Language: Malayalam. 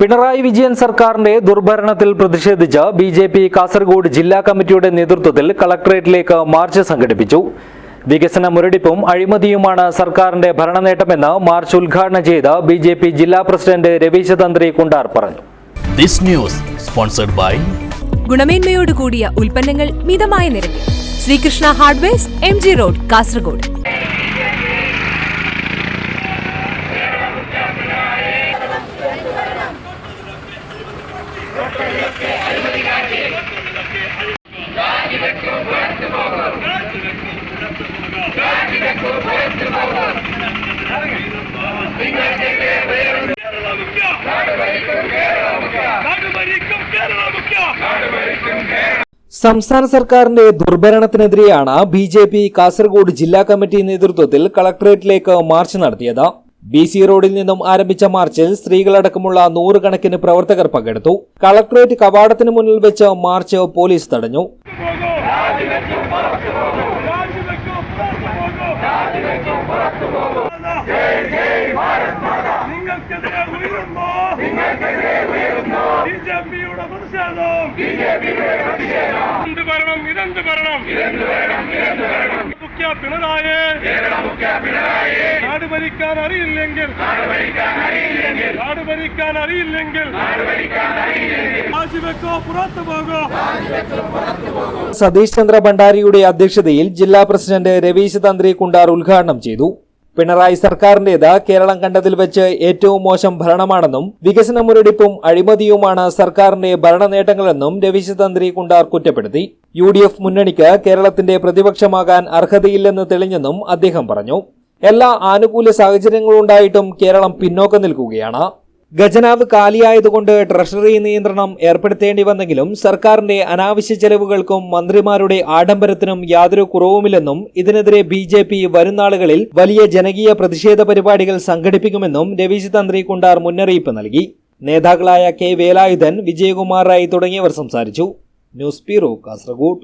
പിണറായി വിജയൻ സർക്കാരിന്റെ ദുർഭരണത്തിൽ പ്രതിഷേധിച്ച് ബി ജെ പി കാസർഗോഡ് ജില്ലാ കമ്മിറ്റിയുടെ നേതൃത്വത്തിൽ കളക്ടറേറ്റിലേക്ക് മാർച്ച് സംഘടിപ്പിച്ചു. വികസന മുരടിപ്പും അഴിമതിയുമാണ് സർക്കാരിന്റെ ഭരണനേട്ടമെന്ന് മാർച്ച് ഉദ്ഘാടനം ചെയ്ത ബി ജെ പി ജില്ലാ പ്രസിഡന്റ് രവീശ തന്ത്രി കുണ്ടാർ പറഞ്ഞു. This news sponsored by ഗുണമേന്മയോട് കൂടിയ ഉൽപ്പന്നങ്ങൾ മിതമായ നിരക്കിൽ. Sreekrishna hardware M G road Kasaragod. സംസ്ഥാന സർക്കാരിന്റെ ദുർഭരണത്തിനെതിരെയാണ് ബി ജെ പി കാസർഗോഡ് ജില്ലാ കമ്മിറ്റി നേതൃത്വത്തിൽ കളക്ടറേറ്റിലേക്ക് മാർച്ച് നടത്തിയത്. ബി സി റോഡിൽ നിന്നും ആരംഭിച്ച മാർച്ചിൽ സ്ത്രീകളടക്കമുള്ള നൂറുകണക്കിന് പ്രവർത്തകർ പങ്കെടുത്തു. കളക്ടറേറ്റ് കവാടത്തിന് മുന്നിൽ വെച്ച് മാർച്ച് പോലീസ് തടഞ്ഞു. ഇതെന്ത് ഭരണം? ഇതെന്ത് ഭരണം? ഇതെന്ത് ഭരണം? മുഖ്യ പിണറായി. നാട് ഭരിക്കാൻ അറിയില്ലെങ്കിൽ. നാട് ഭരിക്കാൻ അറിയില്ലെങ്കിൽ. നാട് ഭരിക്കാൻ അറിയില്ലെങ്കിൽ. നാട് ഭരിക്കാൻ അറിയില്ലെങ്കിൽ. രാജിവെക്കോ പുറത്തു പോകോ. സതീഷ് ചന്ദ്ര ഭണ്ഡാരിയുടെ അധ്യക്ഷതയിൽ ജില്ലാ പ്രസിഡന്റ് രവീശ് തന്ത്രി കുണ്ടാർ ഉദ്ഘാടനം ചെയ്തു. പിണറായി സർക്കാരിന്റേത് കേരളം കണ്ടതിൽ വെച്ച് ഏറ്റവും മോശം ഭരണമാണെന്നും വികസന മുരടിപ്പും അഴിമതിയുമാണ് സർക്കാരിന്റെ ഭരണ നേട്ടങ്ങളെന്നും രവീശ് തന്ത്രി കുണ്ടാർ കുറ്റപ്പെടുത്തി. യു ഡി എഫ് മുന്നണിക്ക് കേരളത്തിന്റെ പ്രതിപക്ഷമാകാൻ അർഹതയില്ലെന്ന് തെളിഞ്ഞെന്നും അദ്ദേഹം പറഞ്ഞു. എല്ലാ ആനുകൂല്യ സാഹചര്യങ്ങളുണ്ടായിട്ടും കേരളം പിന്നോക്കം നിൽക്കുകയാണ്. ഖജനാവ് കാലിയായതുകൊണ്ട് ട്രഷറി നിയന്ത്രണം ഏർപ്പെടുത്തേണ്ടി വന്നെങ്കിലും സർക്കാരിന്റെ അനാവശ്യ ചെലവുകൾക്കും മന്ത്രിമാരുടെ ആഡംബരത്തിനും യാതൊരു കുറവുമില്ലെന്നും ഇതിനെതിരെ ബി ജെ പി വരുന്നാളുകളിൽ വലിയ ജനകീയ പ്രതിഷേധ പരിപാടികൾ സംഘടിപ്പിക്കുമെന്നും രവീശ് തന്ത്രി കുണ്ടാർ മുന്നറിയിപ്പ് നൽകി. നേതാക്കളായ കെ വേലായുധൻ വിജയകുമാർ റായ് തുടങ്ങിയവർ സംസാരിച്ചു. News bureau Kasaragod.